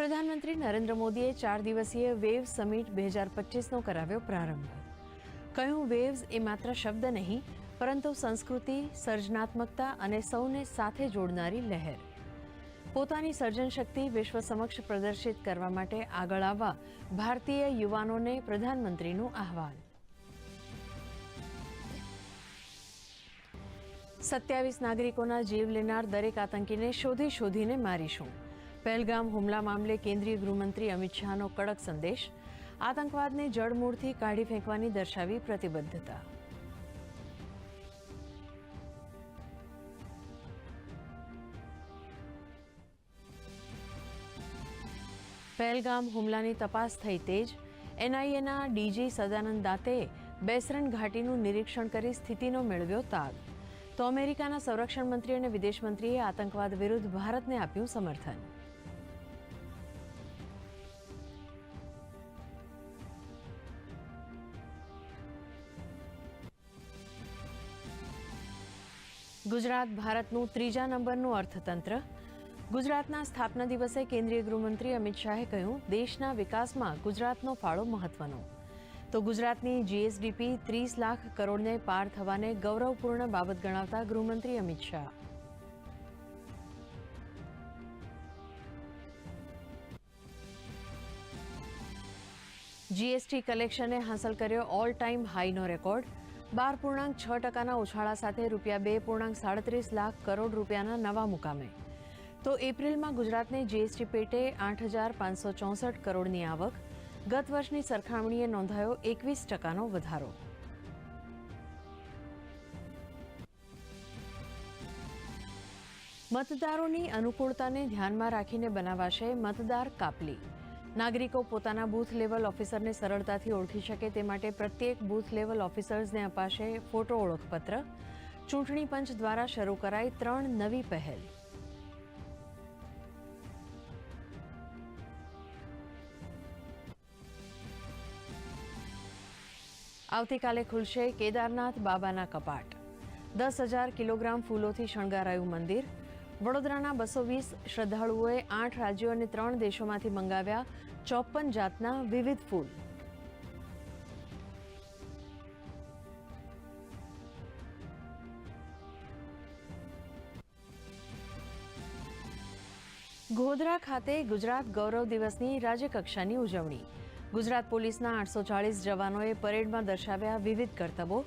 પ્રધાનમંત્રી નરેન્દ્ર મોદીએ ચાર દિવસીય વેવ સમિટ બે હજાર પચીસનો કરાવ્યો પ્રારંભ. કહ્યું, વેવ્સ એ માત્ર શબ્દ નહીં, પરંતુ સંસ્કૃતિ, સર્જનાત્મકતા અને સૌને સાથે જોડનારી લહેર. પોતાની સર્જન શક્તિ વિશ્વ સમક્ષ પ્રદર્શિત કરવા માટે આગળ આવવા ભારતીય યુવાનોને પ્રધાનમંત્રીનું આહવાન. સત્યાવીસ નાગરિકોના જીવ લેનાર દરેક આતંકીને શોધી શોધીને મારીશું. પહેલગામ હુમલા મામલે કેન્દ્રીય ગૃહમંત્રી અમિત શાહનો કડક સંદેશ. આતંકવાદને જડમૂળથી કાઢી ફેંકવાની દર્શાવી પ્રતિબદ્ધતા. પહેલગામ હુમલાની તપાસ થઈ તેજ. એનઆઈએના ડીજી સદાનંદ દાતે બેસરન ઘાટીનું નિરીક્ષણ કરી સ્થિતિનો મેળવ્યો તાગ. તો અમેરિકાના સંરક્ષણ મંત્રી અને વિદેશમંત્રીએ આતંકવાદ વિરુદ્ધ ભારતને આપ્યું સમર્થન. ગુજરાત ભારતનું ત્રીજા નંબરનું અર્થતંત્ર. ગુજરાતના સ્થાપના દિવસે કેન્દ્રીય ગૃહમંત્રી અમિત શાહે કહ્યું, દેશના વિકાસમાં ગુજરાતનો ફાળો મહત્વનો. તો ગુજરાતની જીએસડીપી ત્રીસ લાખ કરોડને પાર થવાને ગૌરવપૂર્ણ બાબત ગણાવતા ગૃહમંત્રી અમિત શાહ. જીએસટી કલેક્શને હાંસલ કર્યો ઓલ ટાઈમ હાઈનો રેકોર્ડ. બાર પૂર્ણાંક છ ટકાના ઉછાળા સાથે રૂપિયા બે પૂર્ણાંક સાડત્રીસ લાખ કરોડ રૂપિયાના નવા મુકામે. તો એપ્રિલમાં ગુજરાતને જીએસટી પેટે આઠ હજાર પાંચસો ચોસઠ કરોડની આવક. ગત વર્ષની સરખામણીએ નોંધાયો એકવીસ ટકાનો વધારો. મતદારોની અનુકૂળતાને ધ્યાનમાં રાખીને બનાવાશે મતદાર કાપલી. નાગરિકો પોતાના બૂથ લેવલ ઓફિસરને સરળતાથી ઓળખી શકે તે માટે પ્રત્યેક બૂથ લેવલ ઓફિસર્સને અપાશે ફોટો ઓળખપત્ર. ચૂંટણી પંચ દ્વારા શરૂ કરાઈ ત્રણ નવી પહેલ. આવતીકાલે ખુલશે કેદારનાથ બાબાના કપાટ. દસ હજાર કિલોગ્રામ ફૂલોથી શણગારાયું મંદિર. વડોદરાના બસો વીસ શ્રદ્ધાળુઓએ આઠ રાજ્યો અને ત્રણ દેશોમાંથી મંગાવ્યા ચોપન જાતના વિવિધ ફૂલ. ગોધરા ખાતે ગુજરાત ગૌરવ દિવસની રાજ્યકક્ષાની ઉજવણી. ગુજરાત પોલીસના આઠસો ચાળીસ જવાનોએ પરેડમાં દર્શાવ્યા વિવિધ કરતબો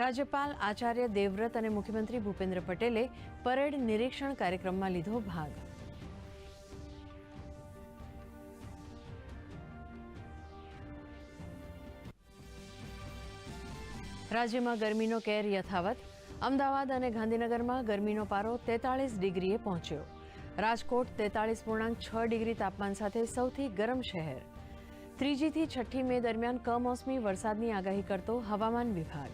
રાજ્યપાલ આચાર્ય દેવવ્રત અને મુખ્યમંત્રી ભૂપેન્દ્ર પટેલે પરેડ નિરીક્ષણ કાર્યક્રમમાં લીધો ભાગ. રાજ્યમાં ગરમીનો કેર યથાવત. અમદાવાદ અને ગાંધીનગરમાં ગરમીનો પારો તેતાળીસ ડિગ્રીએ પહોંચ્યો. રાજકોટ તેતાળીસ પૂર્ણાંક છ ડિગ્રી તાપમાન સાથે સૌથી ગરમ શહેર. ત્રીજીથી છઠ્ઠી મે દરમિયાન કમોસમી વરસાદની આગાહી કરતો હવામાન વિભાગ.